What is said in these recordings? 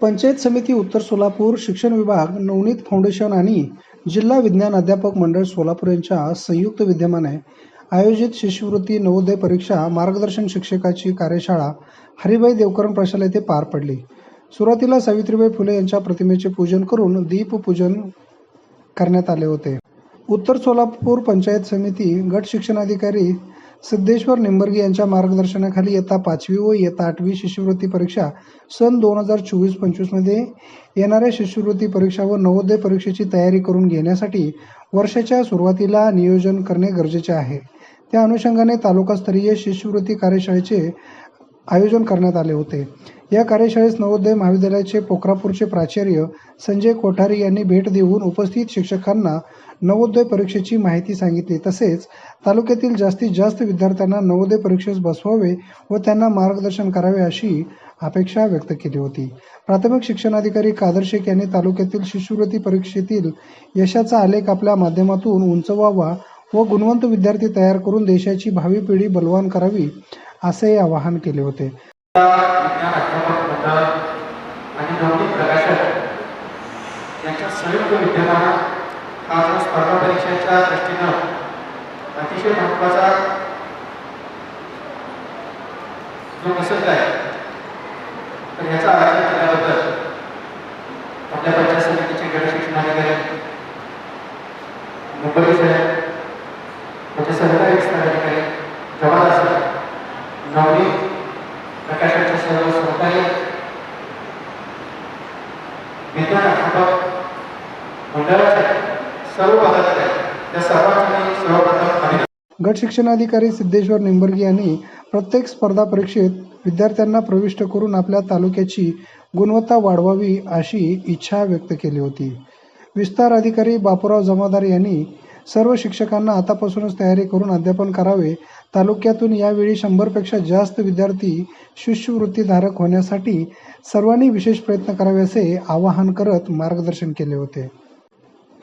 पंचायत समिती उत्तर सोलापूर शिक्षण विभाग नवनीत फाउंडेशन आणि जिल्हा विज्ञान अध्यापक मंडळ सोलापूर यांच्या संयुक्त विद्यमाने आयोजित शिष्यवृत्ती नवोदय परीक्षा मार्गदर्शन शिक्षकाची कार्यशाळा हरिभाई देवकरण प्रशाला येथे पार पडली. सुरुवातीला सावित्रीबाई फुले यांच्या प्रतिमेचे पूजन करून दीपपूजन करण्यात आले होते. उत्तर सोलापूर पंचायत समिती गट शिक्षणाधिकारी सिद्धेश्वर निंबर्गी यांच्या मार्गदर्शनाखाली इयत्ता पाचवी व इयत्ता आठवी शिष्यवृत्ती परीक्षा सन दोन हजार चोवीस पंचवीसमध्ये येणाऱ्या शिष्यवृत्ती परीक्षा व नवोदय परीक्षेची तयारी करून घेण्यासाठी वर्षाच्या सुरुवातीला नियोजन करणे गरजेचे आहे. त्या अनुषंगाने तालुकास्तरीय शिष्यवृत्ती कार्यशाळेचे आयोजन करण्यात आले होते. या कार्यशाळेस नवोदय महाविद्यालयाचे पोखरापूरचे प्राचार्य संजय कोठारी यांनी भेट देऊन उपस्थित शिक्षकांना नवोदय परीक्षेची माहिती सांगितली. तसेच तालुक्यातील जास्तीत जास्त विद्यार्थ्यांना नवोदय परीक्षेस बसवावे व त्यांना मार्गदर्शन करावे अशी अपेक्षा व्यक्त केली होती. प्राथमिक शिक्षणाधिकारी कादर शेख यांनी तालुक्यातील शिष्यवृत्ती परीक्षेतील यशाचा आलेख आपल्या माध्यमातून उंचवावा व गुणवंत विद्यार्थी तयार करून देशाची भावी पिढी बलवान करावी असे आवाहन केले होते. आणि नवनीत प्रकाशक यांच्या संयुक्त विद्यमानात हा जो स्पर्धा परीक्षेच्या दृष्टीनं अतिशय महत्त्वाचा जो निसर्ग आहे तर याचा आयोजन केल्याबद्दल आपल्या पंचायत समितीचे गट शिक्षणाधिकारी मुंबई साहेब त्याचे सहकारी विस्तार जवाहर साहेब नवनीत प्रकाशाच्या सर्व सहकार्य विज्ञान मंडळाचे सर्व पदाधिकारी त्या सर्वांचे सर्वप्रथम अभिनंदन गट शिक्षणाधिकारी सिद्धेश्वर निंबर्गी यांनी प्रत्येक स्पर्धा परीक्षेत विद्यार्थ्यांना प्रविष्ट करून आपल्या तालुक्याची गुणवत्ता वाढवावी अशी इच्छा व्यक्त केली होती. विस्तार अधिकारी बापूराव जमादार यांनी सर्व शिक्षकांना आतापासूनच तयारी करून अध्यापन करावे. तालुक्यातून यावेळी शंभरपेक्षा जास्त विद्यार्थी शिष्यवृत्तीधारक होण्यासाठी सर्वांनी विशेष प्रयत्न करावे असे आवाहन करत मार्गदर्शन केले होते.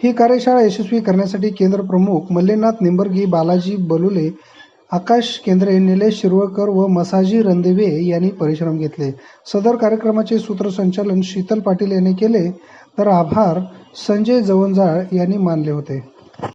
ही कार्यशाळा यशस्वी करण्यासाठी केंद्र प्रमुख मल्लेनाथ निंबर्गी बालाजी बलुले आकाश केंद्रे निलेश शिरवळकर व मसाजी रणदिवे यांनी परिश्रम घेतले. सदर कार्यक्रमाचे सूत्रसंचालन शीतल पाटील यांनी केले. तर आभार संजय जवंजाळ यांनी मानले होते.